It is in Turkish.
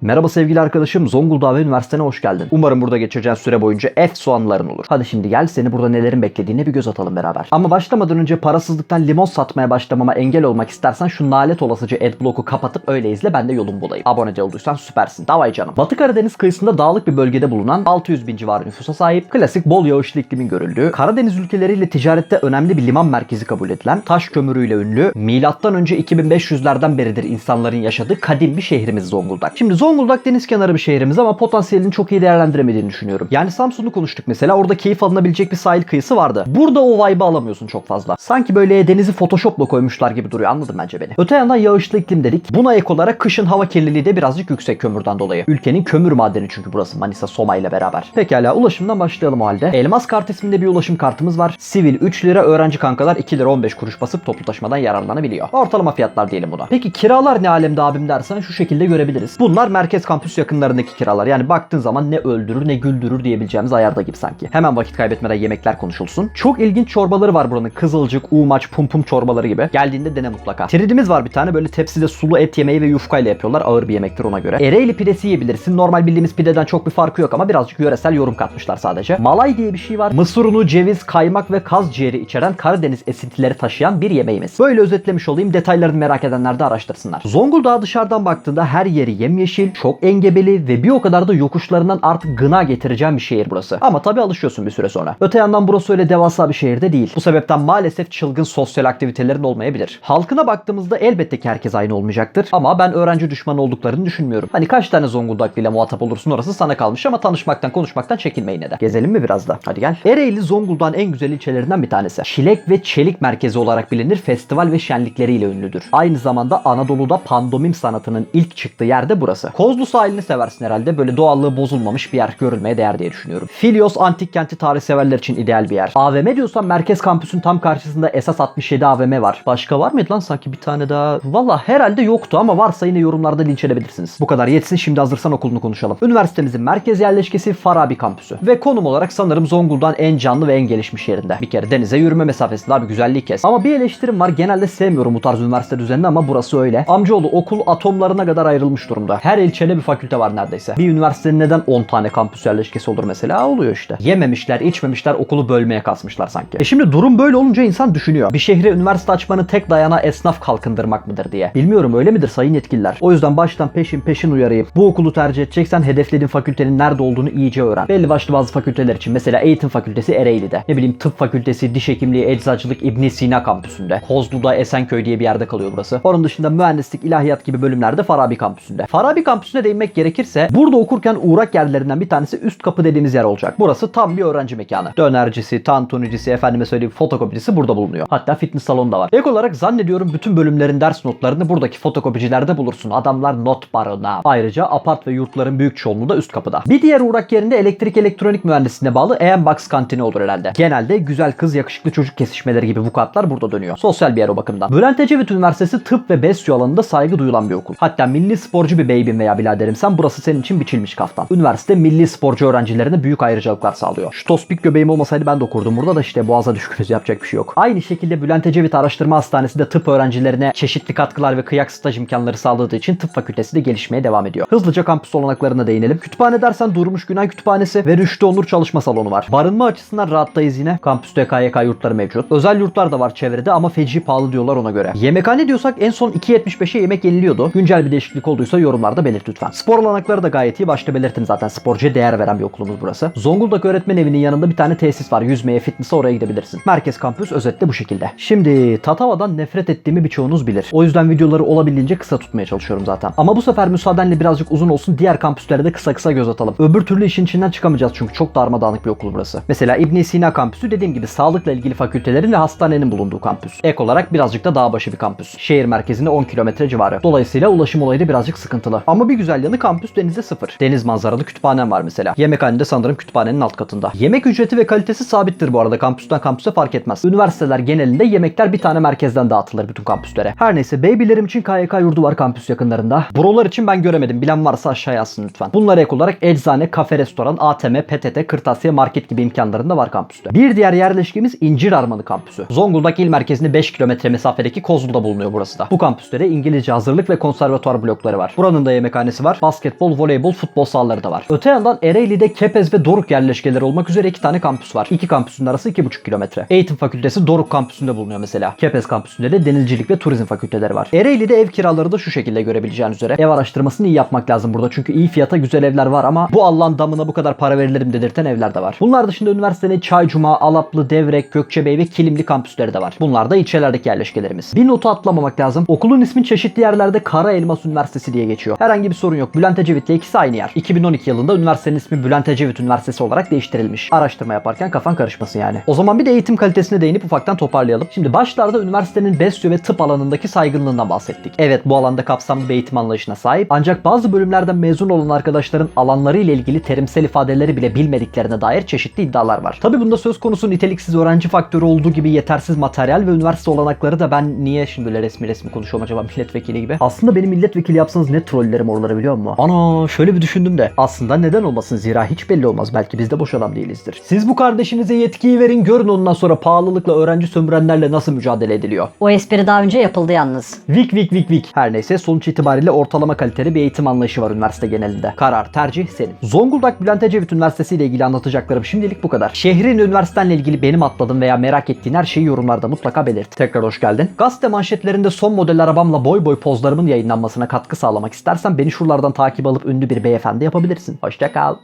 Merhaba sevgili arkadaşım Zonguldak ve üniversitene hoş geldin. Umarım burada geçireceğin süre boyunca F soğanların olur. Hadi şimdi gel seni burada nelerin beklediğine bir göz atalım beraber. Ama başlamadan önce parasızlıktan limon satmaya başlamama engel olmak istersen şu nalet olasıca adblock'u kapatıp öyle izle ben de yolun bulayım. Abone de olduysan süpersin. Davay canım. Batı Karadeniz kıyısında dağlık bir bölgede bulunan 600 bin civarı nüfusa sahip klasik bol yağışlı iklimin görüldüğü Karadeniz ülkeleriyle ticarette önemli bir liman merkezi kabul edilen taş kömürüyle ünlü milattan önce 2500'lerden beridir insanların yaşadığı kadim bir şehrimiz Zonguldak. Şimdi Zonguldak deniz kenarı bir şehrimiz ama potansiyelini çok iyi değerlendiremediğini düşünüyorum. Yani Samsun'u konuştuk mesela orada keyif alınabilecek bir sahil kıyısı vardı. Burada o vibe'ı alamıyorsun çok fazla. Sanki böyle denizi photoshopla koymuşlar gibi duruyor anladın bence beni. Öte yandan yağışlı iklim dedik. Buna ek olarak kışın hava kirliliği de birazcık yüksek kömürden dolayı. Ülkenin kömür madeni çünkü burası Manisa Soma ile beraber. Pekala ulaşımdan başlayalım o halde. Elmas kart isminde bir ulaşım kartımız var. Sivil 3 lira öğrenci kankalar 2 lira 15 kuruş basıp toplu taşımadan yararlanabiliyor. Ortalama fiyatlar diyelim buna. Peki kiralar ne alemde abim dersen şu şekilde görebiliriz. Bunlar merkez kampüs yakınlarındaki kiralar. Yani baktığın zaman ne öldürür ne güldürür diyebileceğimiz ayarda gibi sanki. Hemen vakit kaybetmeden yemekler konuşulsun. Çok ilginç çorbaları var buranın. Kızılcık, umaç, pum pum çorbaları gibi. Geldiğinde dene mutlaka. Tridimiz var bir tane böyle tepside sulu et yemeği ve yufkayla yapıyorlar. Ağır bir yemektir ona göre. Ereğli pidesi yiyebilirsin. Normal bildiğimiz pideden çok bir farkı yok ama birazcık yöresel yorum katmışlar sadece. Malay diye bir şey var. Mısır unu, ceviz, kaymak ve kaz ciğeri içeren Karadeniz esintileri taşıyan bir yemeğimiz. Böyle özetlemiş olayım. Detaylarını merak edenler de araştırsınlar. Zonguldak'a dışarıdan baktığında her yeri yemyeşil, çok engebeli ve bir o kadar da yokuşlarından artık gına getireceğim bir şehir burası. Ama tabii alışıyorsun bir süre sonra. Öte yandan burası öyle devasa bir şehirde değil. Bu sebepten maalesef çılgın sosyal aktivitelerin olmayabilir. Halkına baktığımızda elbette ki herkes aynı olmayacaktır. Ama ben öğrenci düşmanı olduklarını düşünmüyorum. Hani kaç tane Zonguldak ile muhatap olursun orası sana kalmış ama tanışmaktan konuşmaktan çekinme yine de. Gezelim mi biraz da? Hadi gel. Ereğli Zonguldak'ın en güzel ilçelerinden bir tanesi. Çilek ve çelik merkezi olarak bilinir. Festival ve şenlikleriyle ünlüdür. Aynı zamanda Anadolu'da pandomim sanatının ilk çıktığı yerde burası. Kozlu sahilini seversin herhalde. Böyle doğallığı bozulmamış bir yer görülmeye değer diye düşünüyorum. Filios antik kenti tarih severler için ideal bir yer. AVM diyorsan merkez kampüsün tam karşısında esas 67 AVM var. Başka var mıydı lan sanki bir tane daha? Valla herhalde yoktu ama varsa yine yorumlarda linç edebilirsiniz. Bu kadar yetsin şimdi hazırsan okulunu konuşalım. Üniversitemizin merkez yerleşkesi Farabi kampüsü. Ve konum olarak sanırım Zonguldak'ın en canlı ve en gelişmiş yerinde. Bir kere denize yürüme mesafesinde abi güzelliği kes. Ama bir eleştirim var. Genelde sevmiyorum bu tarz üniversite düzenini ama burası öyle. Amcaoğlu okul atomlarına kadar ayrılmış durumda. Her ilçede bir fakülte var neredeyse. Bir üniversitenin neden 10 tane kampüs yerleşkesi olur mesela? Oluyor işte. Yememişler, içmemişler, okulu bölmeye kasmışlar sanki. E şimdi durum böyle olunca insan düşünüyor. Bir şehre üniversite açmanın tek dayanağı esnaf kalkındırmak mıdır diye. Bilmiyorum öyle midir sayın yetkililer? O yüzden baştan peşin peşin uyarayım. Bu okulu tercih edeceksen hedeflediğin fakültenin nerede olduğunu iyice öğren. Belli başlı bazı fakülteler için mesela eğitim fakültesi Ereğli'de. Ne bileyim tıp fakültesi, diş hekimliği, eczacılık İbn Sina kampüsünde. Kozlu'da Esenköy diye bir yerde kalıyor burası. Onun dışında mühendislik, ilahiyat gibi bölümlerde Farabi kampüsünde. Farabi kampüsüne değinmek gerekirse burada okurken uğrak yerlerinden bir tanesi üst kapı dediğimiz yer olacak. Burası tam bir öğrenci mekanı. Dönercisi, tantunicisi, efendime söyleyeyim fotokopicisi burada bulunuyor. Hatta fitness salonu da var. Ek olarak zannediyorum bütün bölümlerin ders notlarını buradaki fotokopicilerde bulursun. Adamlar not barona. Ayrıca apart ve yurtların büyük çoğunluğu da üst kapıda. Bir diğer uğrak yerinde elektrik elektronik mühendisliğine bağlı EMBAX kantini olur herhalde. Genelde güzel kız yakışıklı çocuk kesişmeleri gibi vukuatlar burada dönüyor. Sosyal bir yer o bakımdan. Bülent Ecevit Üniversitesi tıp ve besyo alanında saygı duyulan bir okul. Hatta milli sporcu bir beybin veya biraderim sen burası senin için biçilmiş kaftan. Üniversite milli sporcu öğrencilerine büyük ayrıcalıklar sağlıyor. Şu tospik göbeğim olmasaydı ben de okurdum burada da işte boğaza düşkünüz yapacak bir şey yok. Aynı şekilde Bülent Ecevit Araştırma Hastanesi de tıp öğrencilerine çeşitli katkılar ve kıyak staj imkanları sağladığı için tıp fakültesi de gelişmeye devam ediyor. Hızlıca kampüs olanaklarına değinelim. Kütüphane dersen Durmuş Günay Kütüphanesi ve Rüştü Onur çalışma salonu var. Barınma açısından rahattayız yine. Kampüste KYK yurtları mevcut. Özel yurtlar da var çevrede ama feci pahalı diyorlar ona göre. Yemekhane diyorsak en son 2.75'e yemek yeniliyordu. Güncel bir değişiklik olduysa yorumlarda belirt lütfen. Spor olanakları da gayet iyi. Başta belirttim zaten sporcuya değer veren bir okulumuz burası. Zonguldak Öğretmen Evi'nin yanında bir tane tesis var. Yüzmeye, fitness'a oraya gidebilirsin. Merkez kampüs özetle bu şekilde. Şimdi Tatava'dan nefret ettiğimi birçoğunuz bilir. O yüzden videoları olabildiğince kısa tutmaya çalışıyorum zaten. Ama bu sefer müsaadenle birazcık uzun olsun. Diğer kampüslere de kısa kısa göz atalım. Öbür türlü işin içinden çıkamayacağız çünkü çok darmadağınık bir okul burası. Mesela İbn Sina kampüsü dediğim gibi sağlıkla ilgili fakültelerin ve hastanenin bulunduğu kampüs. Ek olarak birazcık da dağ başı bir kampüs. Şehir merkezine 10 kilometre civarı. Dolayısıyla ulaşım olayı da birazcık sıkıntılı. Ama bir güzel yanı kampüs denize sıfır. Deniz manzaralı kütüphanem var mesela. Yemekhanede sanırım kütüphanenin alt katında. Yemek ücreti ve kalitesi sabittir bu arada. Kampüsten kampüse fark etmez. Üniversiteler genelinde yemekler bir tane merkezden dağıtılır bütün kampüslere. Her neyse babylerim için KYK yurdu var kampüs yakınlarında. Brolar için ben göremedim. Bilen varsa aşağıya yazsın lütfen. Bunlara ek olarak eczane, kafe, restoran, ATM, PTT, kırtasiye, market gibi imkanlarında var kampüste. Bir diğer yerleşkemiz İncir Armanı kampüsü. Zonguldak il merkezinde 5 kilometre mesafedeki Kozlu'da bulunuyor burası da. Bu kampüste de İngilizce hazırlık ve konservatuar blokları var. Buranın da yemek yemekhanesi var. Basketbol, voleybol, futbol sahaları da var. Öte yandan Ereğli'de Kepez ve Doruk yerleşkeleri olmak üzere iki tane kampüs var. İki kampüsün arası 2,5 kilometre. Eğitim fakültesi Doruk kampüsünde bulunuyor mesela. Kepez kampüsünde de denizcilik ve turizm fakülteleri var. Ereğli'de ev kiraları da şu şekilde görebileceğiniz üzere. Ev araştırmasını iyi yapmak lazım burada. Çünkü iyi fiyata güzel evler var ama bu Allah'ın damına bu kadar para verilir mi dedirten evler de var. Bunlar dışında üniversitenin Çaycuma, Alaplı, Devrek, Gökçebey ve Kilimli kampüsleri de var. Bunlar da ilçelerdeki yerleşkelerimiz. Bir notu atlamamak lazım. Okulun ismi çeşitli yerlerde Kara Elmas Üniversitesi diye geçiyor. Herhangi bir sorun yok. Bülent Ecevit'le ikisi aynı yer. 2012 yılında üniversitenin ismi Bülent Ecevit Üniversitesi olarak değiştirilmiş. Araştırma yaparken kafan karışmasın yani. O zaman bir de eğitim kalitesine değinip ufaktan toparlayalım. Şimdi başlarda üniversitenin BESYO ve tıp alanındaki saygınlığından bahsettik. Evet bu alanda kapsamlı bir eğitim anlayışına sahip. Ancak bazı bölümlerden mezun olan arkadaşların alanları ile ilgili terimsel ifadeleri bile bilmediklerine dair çeşitli iddialar var. Tabi bunda söz konusu niteliksiz öğrenci faktörü olduğu gibi yetersiz materyal ve üniversite olanakları da ben niye şimdi böyle resmi resmi konuşuyorum acaba milletvekili gibi. Aslında beni milletvekili yapsanız ne trollerim oraları biliyor musun? Ana şöyle bir düşündüm de. Aslında neden olmasın zira hiç belli olmaz. Belki biz de boş adam değilizdir. Siz bu kardeşinize yetkiyi verin görün ondan sonra pahalılıkla öğrenci sömürenlerle nasıl mücadele ediliyor. O espri daha önce yapıldı yalnız. Vik vik vik vik. Her neyse sonuç itibariyle ortalama kaliteli bir eğitim anlayışı var üniversite genelinde. Karar, tercih senin. Zonguldak Bülent Ecevit Üniversitesi ile ilgili anlatacaklarım şimdilik bu kadar. Şehrin üniversitenle ilgili benim atladığım veya merak ettiğin her şeyi yorumlarda mutlaka belirt. Tekrar hoş geldin. Gazete manşetlerinde son model arabamla boy boy pozlarımın yayınlanmasına katkı sağlamak istersen beni şuralardan takip alıp ünlü bir beyefendi yapabilirsin. Hoşça kal.